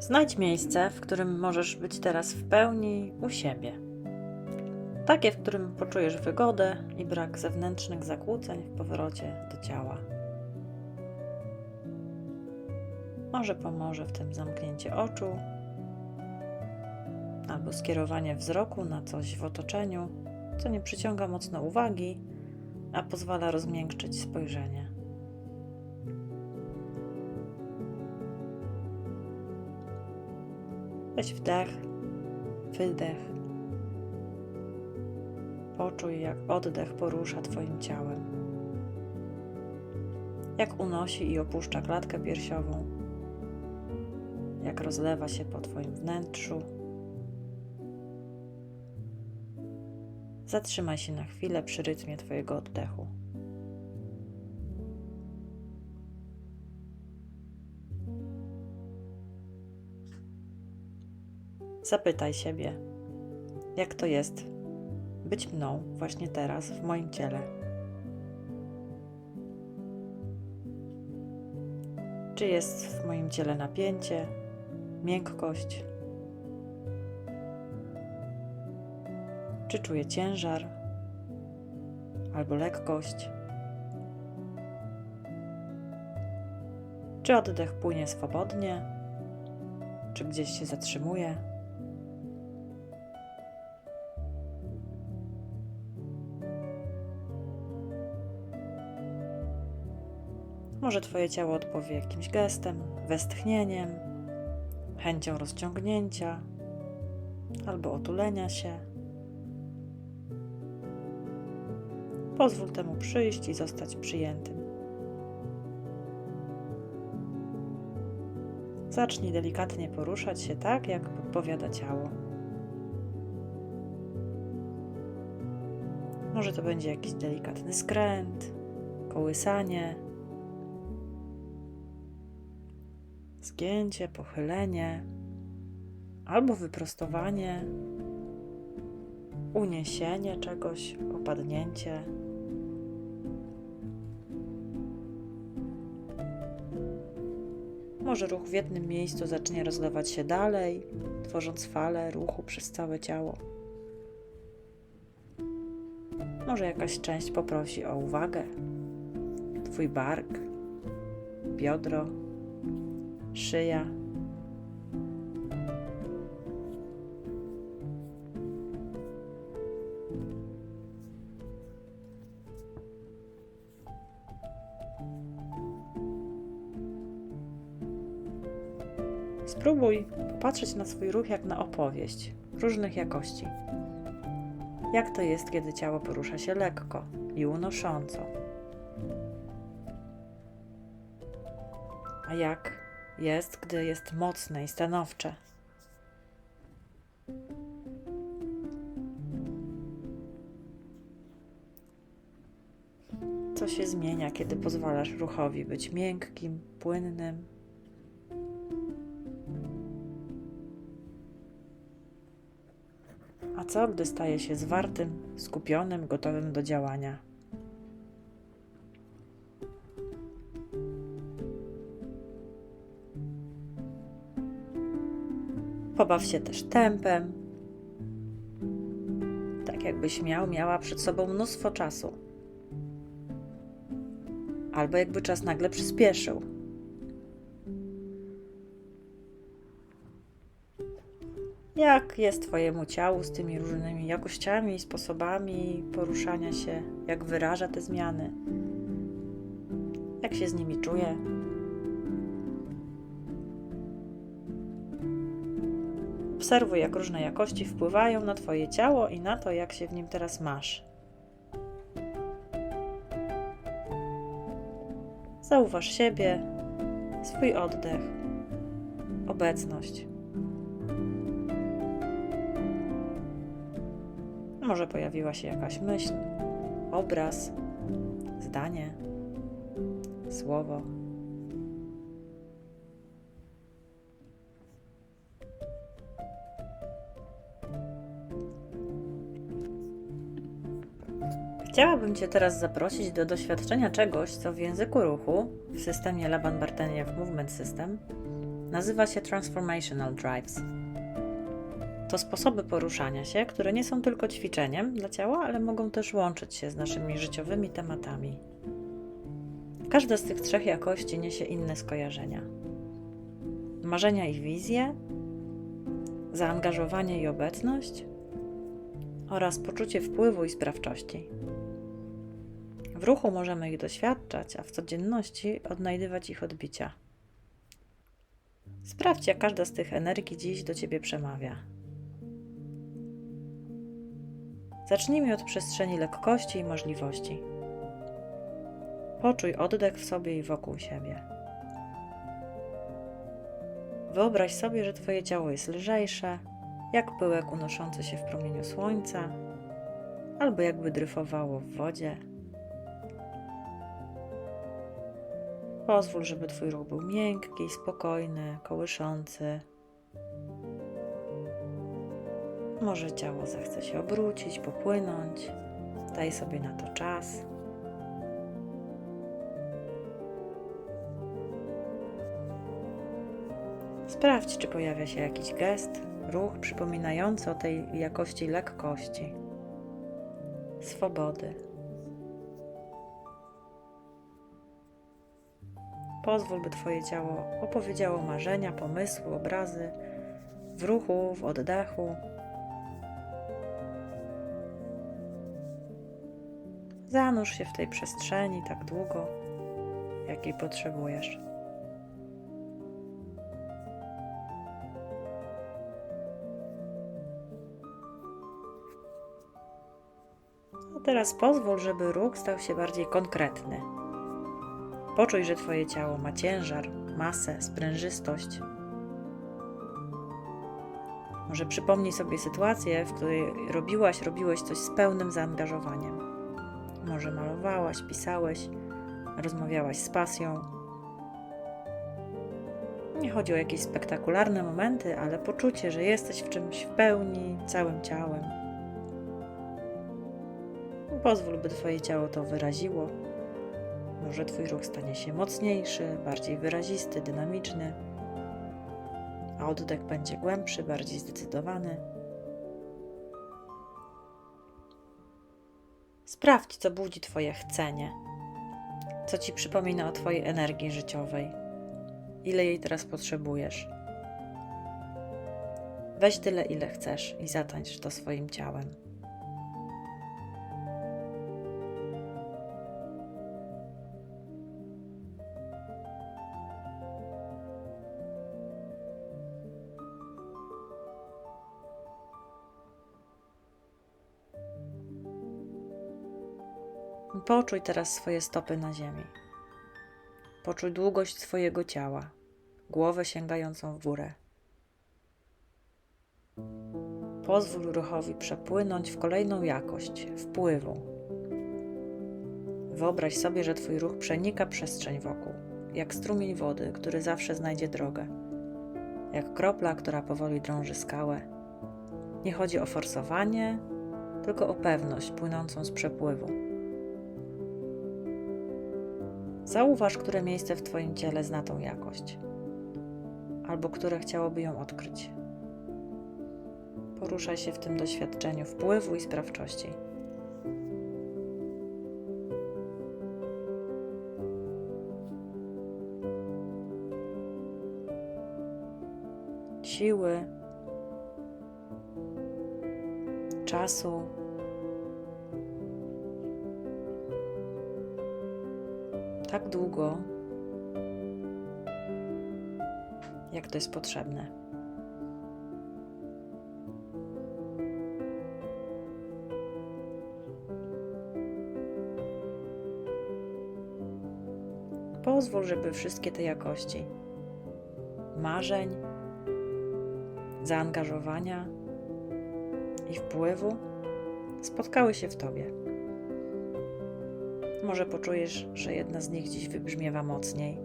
Znajdź miejsce, w którym możesz być teraz w pełni u siebie. Takie, w którym poczujesz wygodę i brak zewnętrznych zakłóceń w powrocie do ciała. Może pomoże w tym zamknięcie oczu albo skierowanie wzroku na coś w otoczeniu, co nie przyciąga mocno uwagi, a pozwala rozmiękczyć spojrzenie. Weź wdech, wydech. Poczuj, jak oddech porusza Twoim ciałem. Jak unosi i opuszcza klatkę piersiową. Jak rozlewa się po Twoim wnętrzu. Zatrzymaj się na chwilę przy rytmie Twojego oddechu. Zapytaj siebie, jak to jest być mną właśnie teraz w moim ciele. Czy jest w moim ciele napięcie, miękkość? Czy czuję ciężar albo lekkość? Czy oddech płynie swobodnie? Czy gdzieś się zatrzymuje? Może Twoje ciało odpowie jakimś gestem, westchnieniem, chęcią rozciągnięcia albo otulenia się. Pozwól temu przyjść i zostać przyjętym. Zacznij delikatnie poruszać się tak, jak podpowiada ciało. Może to będzie jakiś delikatny skręt, kołysanie, zgięcie, pochylenie albo wyprostowanie, uniesienie czegoś, opadnięcie. Może ruch w jednym miejscu zacznie rozlewać się dalej, tworząc falę ruchu przez całe ciało. Może jakaś część poprosi o uwagę. Twój bark, biodro, szyja. Spróbuj popatrzeć na swój ruch jak na opowieść różnych jakości. Jak to jest, kiedy ciało porusza się lekko i unosząco? A jak jest, gdy jest mocne i stanowcze? Co się zmienia, kiedy pozwalasz ruchowi być miękkim, płynnym? A co, gdy staje się zwartym, skupionym, gotowym do działania? Pobaw się też tempem. Tak jakbyś miał, miała przed sobą mnóstwo czasu. Albo jakby czas nagle przyspieszył. Jak jest Twojemu ciału z tymi różnymi jakościami sposobami poruszania się? Jak wyraża te zmiany? Jak się z nimi czuje? Obserwuj, jak różne jakości wpływają na Twoje ciało i na to, jak się w nim teraz masz. Zauważ siebie, swój oddech, obecność. Może pojawiła się jakaś myśl, obraz, zdanie, słowo. Chciałabym Cię teraz zaprosić do doświadczenia czegoś, co w języku ruchu w systemie Laban Barteniew Movement System nazywa się Transformational Drives. To sposoby poruszania się, które nie są tylko ćwiczeniem dla ciała, ale mogą też łączyć się z naszymi życiowymi tematami. Każda z tych trzech jakości niesie inne skojarzenia. Marzenia i wizje, zaangażowanie i obecność oraz poczucie wpływu i sprawczości. W ruchu możemy ich doświadczać, a w codzienności odnajdywać ich odbicia. Sprawdź, jak każda z tych energii dziś do ciebie przemawia. Zacznijmy od przestrzeni lekkości i możliwości. Poczuj oddech w sobie i wokół siebie. Wyobraź sobie, że Twoje ciało jest lżejsze, jak pyłek unoszący się w promieniu słońca, albo jakby dryfowało w wodzie. Pozwól, żeby Twój ruch był miękki, spokojny, kołyszący. Może ciało zechce się obrócić, popłynąć. Daj sobie na to czas. Sprawdź, czy pojawia się jakiś gest, ruch przypominający o tej jakości lekkości, swobody. Pozwól, by Twoje ciało opowiedziało marzenia, pomysły, obrazy w ruchu, w oddechu. Zanurz się w tej przestrzeni tak długo, jakiej potrzebujesz. A teraz pozwól, żeby ruch stał się bardziej konkretny. Poczuj, że Twoje ciało ma ciężar, masę, sprężystość. Może przypomnij sobie sytuację, w której robiłaś, robiłeś coś z pełnym zaangażowaniem. Może malowałaś, pisałeś, rozmawiałaś z pasją. Nie chodzi o jakieś spektakularne momenty, ale poczucie, że jesteś w czymś w pełni, całym ciałem. Pozwól, by Twoje ciało to wyraziło. Może Twój ruch stanie się mocniejszy, bardziej wyrazisty, dynamiczny, a oddech będzie głębszy, bardziej zdecydowany. Sprawdź, co budzi Twoje chcenie, co Ci przypomina o Twojej energii życiowej, ile jej teraz potrzebujesz. Weź tyle, ile chcesz i zatańcz to swoim ciałem. Poczuj teraz swoje stopy na ziemi. Poczuj długość swojego ciała, głowę sięgającą w górę. Pozwól ruchowi przepłynąć w kolejną jakość wpływu. Wyobraź sobie, że Twój ruch przenika przestrzeń wokół, jak strumień wody, który zawsze znajdzie drogę, jak kropla, która powoli drąży skałę. Nie chodzi o forsowanie, tylko o pewność płynącą z przepływu. Zauważ, które miejsce w Twoim ciele zna tą jakość, albo które chciałoby ją odkryć. Poruszaj się w tym doświadczeniu wpływu i sprawczości. Siły, czasu, tak długo, jak to jest potrzebne. Pozwól, żeby wszystkie te jakości marzeń, zaangażowania i wpływu spotkały się w Tobie. Może poczujesz, że jedna z nich dziś wybrzmiewa mocniej,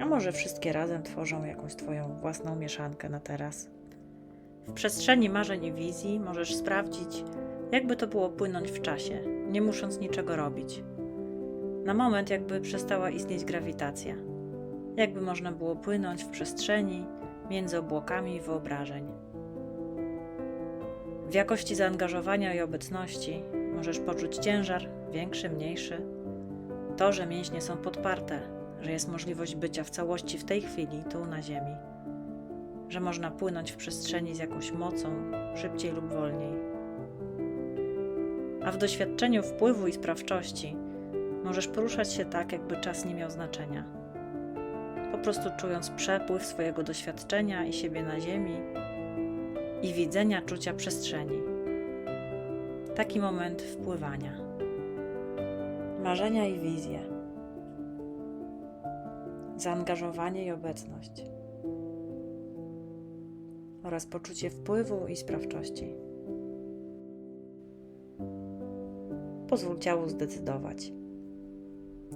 a może wszystkie razem tworzą jakąś Twoją własną mieszankę na teraz. W przestrzeni marzeń i wizji możesz sprawdzić, jakby to było płynąć w czasie, nie musząc niczego robić. Na moment, jakby przestała istnieć grawitacja. jakby można było płynąć w przestrzeni między obłokami wyobrażeń. W jakości zaangażowania i obecności możesz poczuć ciężar, większy, mniejszy. To, że mięśnie są podparte, że jest możliwość bycia w całości w tej chwili, tu na Ziemi, że można płynąć w przestrzeni z jakąś mocą, szybciej lub wolniej. A w doświadczeniu wpływu i sprawczości możesz poruszać się tak, jakby czas nie miał znaczenia. Po prostu czując przepływ swojego doświadczenia i siebie na Ziemi i widzenia, czucia przestrzeni. Taki moment wpływania. Marzenia i wizje. Zaangażowanie i obecność. Oraz poczucie wpływu i sprawczości. Pozwól ciału zdecydować.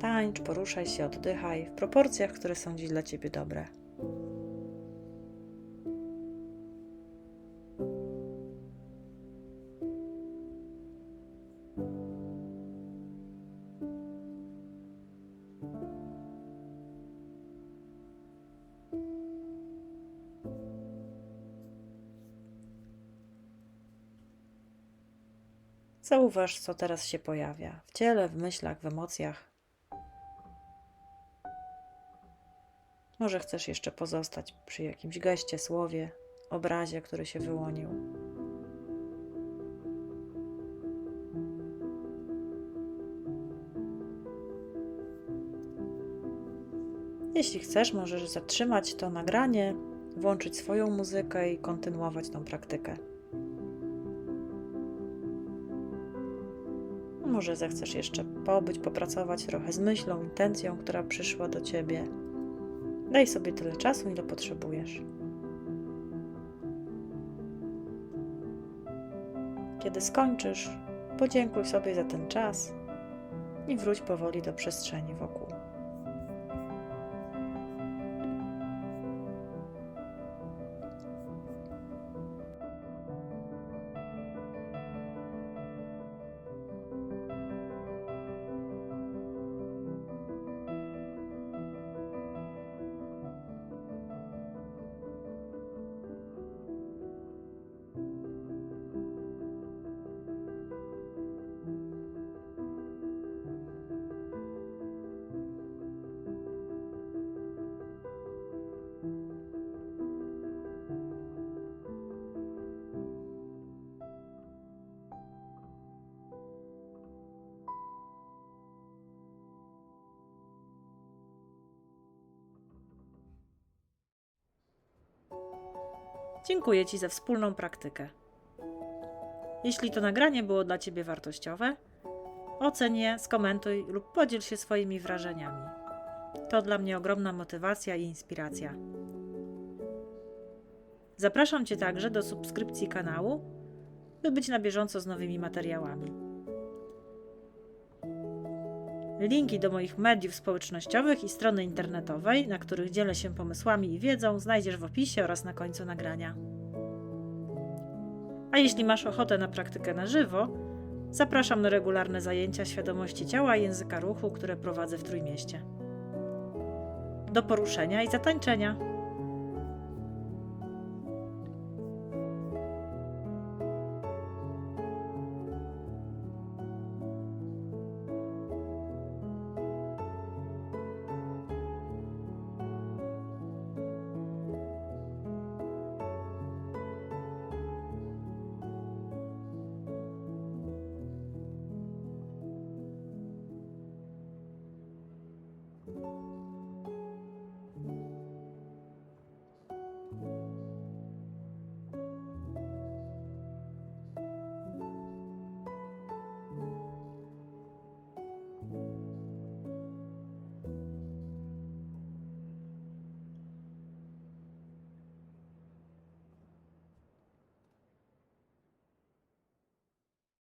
Tańcz, poruszaj się, oddychaj w proporcjach, które są dziś dla ciebie dobre. Zauważ, co teraz się pojawia w ciele, w myślach, w emocjach. Może chcesz jeszcze pozostać przy jakimś geście, słowie, obrazie, który się wyłonił. Jeśli chcesz, możesz zatrzymać to nagranie, włączyć swoją muzykę i kontynuować tą praktykę. Może zechcesz jeszcze pobyć, popracować trochę z myślą, intencją, która przyszła do ciebie. Daj sobie tyle czasu, ile potrzebujesz. Kiedy skończysz, podziękuj sobie za ten czas i wróć powoli do przestrzeni wokół. Dziękuję Ci za wspólną praktykę. Jeśli to nagranie było dla Ciebie wartościowe, oceń je, skomentuj lub podziel się swoimi wrażeniami. To dla mnie ogromna motywacja i inspiracja. Zapraszam Cię także do subskrypcji kanału, by być na bieżąco z nowymi materiałami. Linki do moich mediów społecznościowych i strony internetowej, na których dzielę się pomysłami i wiedzą, znajdziesz w opisie oraz na końcu nagrania. A jeśli masz ochotę na praktykę na żywo, zapraszam na regularne zajęcia świadomości ciała i języka ruchu, które prowadzę w Trójmieście. Do poruszenia i zatańczenia.